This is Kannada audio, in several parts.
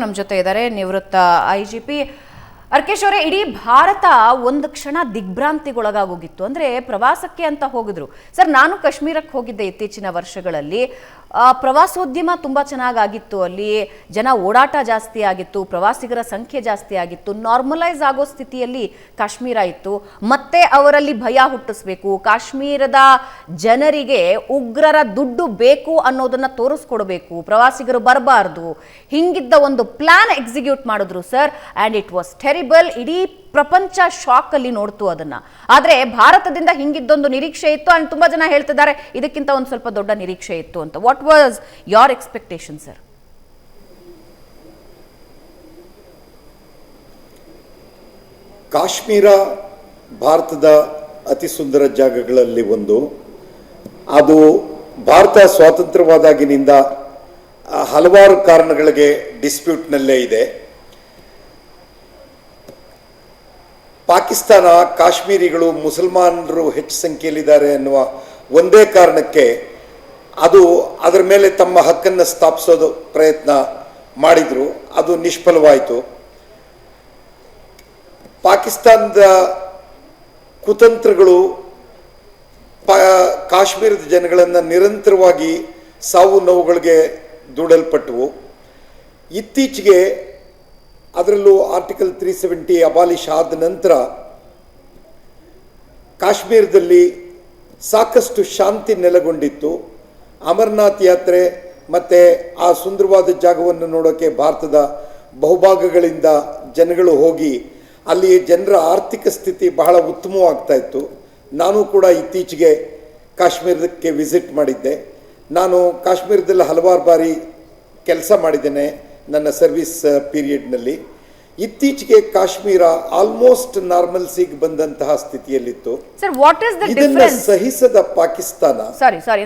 ನಮ್ಮ ಜೊತೆ ಇದ್ದಾರೆ ನಿವೃತ್ತ ಐ ಜಿ ಪಿ ಅರ್ಕೇಶ್ ಅವರೇ, ಇಡೀ ಭಾರತ ಒಂದು ಕ್ಷಣ ದಿಗ್ಭ್ರಾಂತಿಗೊಳಗಾಗೋಗಿತ್ತು. ಅಂದ್ರೆ ಪ್ರವಾಸಕ್ಕೆ ಅಂತ ಹೋಗಿದ್ರು. ಸರ್, ನಾನು ಕಾಶ್ಮೀರಕ್ಕೆ ಹೋಗಿದ್ದೆ ಇತ್ತೀಚಿನ ವರ್ಷಗಳಲ್ಲಿ. ಪ್ರವಾಸೋದ್ಯಮ ತುಂಬಾ ಚೆನ್ನಾಗಾಗಿತ್ತು. ಅಲ್ಲಿ ಜನ ಓಡಾಟ ಜಾಸ್ತಿ ಆಗಿತ್ತು, ಪ್ರವಾಸಿಗರ ಸಂಖ್ಯೆ ಜಾಸ್ತಿ ಆಗಿತ್ತು ನಾರ್ಮಲೈಸ್ ಆಗೋ ಸ್ಥಿತಿಯಲ್ಲಿ ಕಾಶ್ಮೀರ ಇತ್ತು. ಮತ್ತೆ ಅವರಲ್ಲಿ ಭಯ ಹುಟ್ಟಿಸ್ಬೇಕು. ಕಾಶ್ಮೀರದ ಜನರಿಗೆ ಉಗ್ರರ ದುಡ್ಡು ಬೇಕು ಅನ್ನೋದನ್ನ ತೋರಿಸ್ಕೊಡ್ಬೇಕು. ಪ್ರವಾಸಿಗರು ಬರಬಾರ್ದು. ಹಿಂಗಿದ್ದ ಒಂದು ಪ್ಲಾನ್ ಎಕ್ಸಿಕ್ಯೂಟ್ ಮಾಡಿದ್ರು sir and it was terrible ಇಡೀ ಪ್ರಪಂಚ ಶಾಕ್ ಅಲ್ಲಿ ನೋಡ್ತು ಅದನ್ನ. ಆದ್ರೆ ಭಾರತದಿಂದ ಹಿಂಗಿದ್ದೊಂದು ನಿರೀಕ್ಷೆ ಇತ್ತು ಅಂಡ್ ತುಂಬಾ ಜನ ಹೇಳ್ತಿದ್ದಾರೆ, ಇದಕ್ಕಿಂತ ಒಂದು ಸ್ವಲ್ಪ ದೊಡ್ಡ ನಿರೀಕ್ಷೆ ಇತ್ತು ಅಂತ. What was your expectation sir Kashmir ಭಾರತದ ಅತಿ ಸುಂದರ ಜಾಗಗಳಲ್ಲಿ ಒಂದು. ಅದು ಭಾರತ ಸ್ವಾತಂತ್ರ್ಯವಾದಾಗಿನಿಂದ ಹಲವಾರು ಕಾರಣಗಳಿಗೆ ಡಿಸ್ಪ್ಯೂಟ್ನಲ್ಲೇ ಇದೆ. ಪಾಕಿಸ್ತಾನ ಕಾಶ್ಮೀರಿಗಳು ಮುಸಲ್ಮಾನರು ಹೆಚ್ಚು ಸಂಖ್ಯೆಯಲ್ಲಿದ್ದಾರೆ ಅನ್ನುವ ಒಂದೇ ಕಾರಣಕ್ಕೆ ಅದು ಅದರ ಮೇಲೆ ತಮ್ಮ ಹಕ್ಕನ್ನು ಸ್ಥಾಪಿಸೋದು ಪ್ರಯತ್ನ ಮಾಡಿದರು. ಅದು ನಿಷ್ಫಲವಾಯಿತು. ಪಾಕಿಸ್ತಾನದ ಕುತಂತ್ರಗಳು ಕಾಶ್ಮೀರದ ಜನಗಳನ್ನು ನಿರಂತರವಾಗಿ ಸಾವು ನೋವುಗಳಿಗೆ ದೂಡಲ್ಪಟ್ಟವು. ಇತ್ತೀಚೆಗೆ ಅದರಲ್ಲೂ ಆರ್ಟಿಕಲ್ ತ್ರೀ ಸೆವೆಂಟಿ ಅಬಾಲಿಷ್ ಆದ ನಂತರ ಕಾಶ್ಮೀರದಲ್ಲಿ ಸಾಕಷ್ಟು ಶಾಂತಿ ನೆಲೆಗೊಂಡಿತ್ತು. ಅಮರನಾಥ್ ಯಾತ್ರೆ ಮತ್ತು ಆ ಸುಂದರವಾದ ಜಾಗವನ್ನು ನೋಡೋಕ್ಕೆ ಭಾರತದ ಬಹುಭಾಗಗಳಿಂದ ಜನಗಳು ಹೋಗಿ ಅಲ್ಲಿ ಜನರ ಆರ್ಥಿಕ ಸ್ಥಿತಿ ಬಹಳ ಉತ್ತಮವಾಗ್ತಾ ಇತ್ತು. ನಾನು ಕೂಡ ಇತ್ತೀಚೆಗೆ ಕಾಶ್ಮೀರಕ್ಕೆ ವಿಸಿಟ್ ಮಾಡಿದ್ದೆ. ನಾನು ಕಾಶ್ಮೀರದಲ್ಲಿ ಹಲವಾರು ಬಾರಿ ಕೆಲಸ ಮಾಡಿದ್ದೇನೆ. ನನ್ನ ಸರ್ವಿಸ್ ಪೀರಿಯಡ್ನಲ್ಲಿ. ಇತ್ತೀಚೆಗೆ ಕಾಶ್ಮೀರ ಆಲ್ಮೋಸ್ಟ್ ನಾರ್ಮಲ್ಸಿಗೆ ಬಂದಂತಹ ಸ್ಥಿತಿಯಲ್ಲಿತ್ತು. Sir what is the difference ಸಹಿಸದ Pakistan. Sorry sorry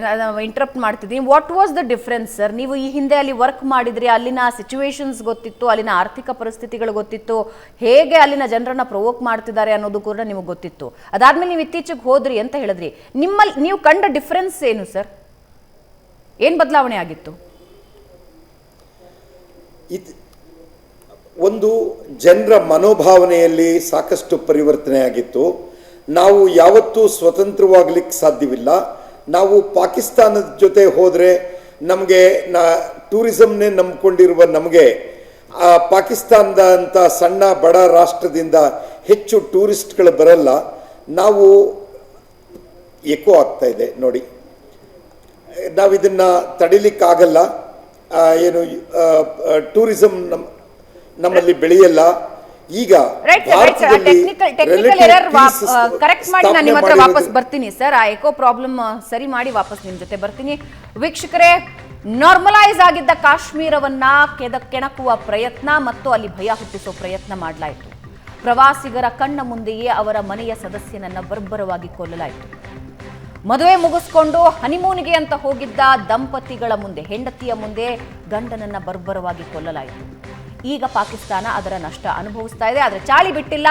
interrupt ಮಾಡ್ತಿದ್ದೀನಿ. What was the difference sir ನೀವು ಈ ಹಿಂದೆ ಅಲ್ಲಿ ವರ್ಕ್ ಮಾಡಿದ್ರಿ ಅಲ್ಲಿನ ಸಿಚುವೇಶನ್ಸ್ ಗೊತ್ತಿತ್ತು ಅಲ್ಲಿನ ಆರ್ಥಿಕ ಪರಿಸ್ಥಿತಿಗಳು ಗೊತ್ತಿತ್ತು ಹೇಗೆ ಅಲ್ಲಿನ ಜನರನ್ನ ಪ್ರವೋಕ್ ಮಾಡ್ತಿದ್ದಾರೆ ಅನ್ನೋದು ಕೂಡ ನಿಮಗೆ ಗೊತ್ತಿತ್ತು. ಅದಾದ್ಮೇಲೆ ನೀವು ಇತ್ತೀಚೆಗೆ ಹೋದ್ರಿ ಅಂತ ಹೇಳಿದ್ರಿ. ನಿಮ್ಮಲ್ಲಿ ನೀವು ಕಂಡ ಡಿಫ್ರೆನ್ಸ್ ಏನು ಸರ್ ಏನ್ ಬದಲಾವಣೆ ಆಗಿತ್ತು? ಇದ್ ಒಂದು ಜನರ ಮನೋಭಾವನೆಯಲ್ಲಿ ಸಾಕಷ್ಟು ಪರಿವರ್ತನೆ ಆಗಿತ್ತು ನಾವು ಯಾವತ್ತೂ ಸ್ವತಂತ್ರವಾಗಲಿಕ್ಕೆ ಸಾಧ್ಯವಿಲ್ಲ. ನಾವು ಪಾಕಿಸ್ತಾನದ ಜೊತೆ ಹೋದರೆ ನಮಗೆ ನಾ ಟೂರಿಸಮ್ನೇ ನಂಬಿಕೊಂಡಿರುವ ನಮಗೆ, ಆ ಪಾಕಿಸ್ತಾನದ ಅಂಥ ಸಣ್ಣ ಬಡ ರಾಷ್ಟ್ರದಿಂದ ಹೆಚ್ಚು ಟೂರಿಸ್ಟ್ಗಳು ಬರಲ್ಲ. ನಾವು ಎಕೋ ಆಗ್ತಾ ಇದೆ ನೋಡಿ. ನಾವಿದನ್ನು ತಡಿಲಿಕ್ಕಾಗಲ್ಲ. ಏನು ಟೂರಿಸಂ ನಮ್ ನಮ್ಮಲ್ಲಿ ಬೆಳೆಯಲ್ಲ. ಈಗ ಕರೆಕ್ಟ್ ಮಾಡಿ ನಾನು ನಿಮ್ಮ ಹತ್ರ ವಾಪಸ್ ಬರ್ತೀನಿ ಸರ್ ಆ ಎಕೋ ಪ್ರಾಬ್ಲಮ್ ಸರಿ ಮಾಡಿ ವಾಪಸ್ ನಿಮ್ಮ ಜೊತೆ ಬರ್ತೀನಿ. ವೀಕ್ಷಕರೇ ನಾರ್ಮಲೈಸ್ ಆಗಿದ್ದ ಕಾಶ್ಮೀರವನ್ನ ಕೆದ ಕೆಣಕುವ ಪ್ರಯತ್ನ ಮತ್ತು ಅಲ್ಲಿ ಭಯ ಹುಟ್ಟಿಸೋ ಪ್ರಯತ್ನ ಮಾಡಲಾಯಿತು. ಪ್ರವಾಸಿಗರ ಕಣ್ಣ ಮುಂದೆಯೇ ಅವರ ಮನೆಯ ಸದಸ್ಯನನ್ನ ಬರ್ಬರವಾಗಿ ಕೊಲ್ಲಲಾಯಿತು. ಮದುವೆ ಮುಗಿಸ್ಕೊಂಡು ಹನಿಮೂನಿಗೆ ಅಂತ ಹೋಗಿದ್ದ ದಂಪತಿಗಳ ಮುಂದೆ, ಹೆಂಡತಿಯ ಮುಂದೆ ಗಂಡನನ್ನ ಬರ್ಬರವಾಗಿ ಕೊಲ್ಲಲಾಯಿತು. ಈಗ ಪಾಕಿಸ್ತಾನ ಅದರ ನಷ್ಟ ಅನುಭವಿಸ್ತಾ ಇದೆ. ಆದರೆ ಚಾಳಿ ಬಿಟ್ಟಿಲ್ಲ.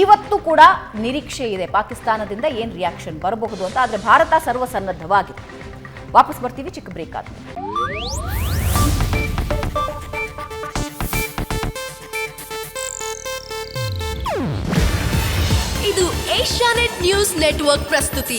ಇವತ್ತು ಕೂಡ ನಿರೀಕ್ಷೆ ಇದೆ. ಪಾಕಿಸ್ತಾನದಿಂದ ಏನು ರಿಯಾಕ್ಷನ್ ಬರಬಹುದು ಅಂತ. ಆದರೆ ಭಾರತ ಸರ್ವಸನ್ನದ್ಧವಾಗಿದೆ. ವಾಪಸ್ ಬರ್ತೀವಿ ಚಿಕ್ಕ ಬ್ರೇಕ್ ಆದ ಇದು ಏಷ್ಯಾನೆಟ್ ನ್ಯೂಸ್ ನೆಟ್ವರ್ಕ್ ಪ್ರಸ್ತುತಿ.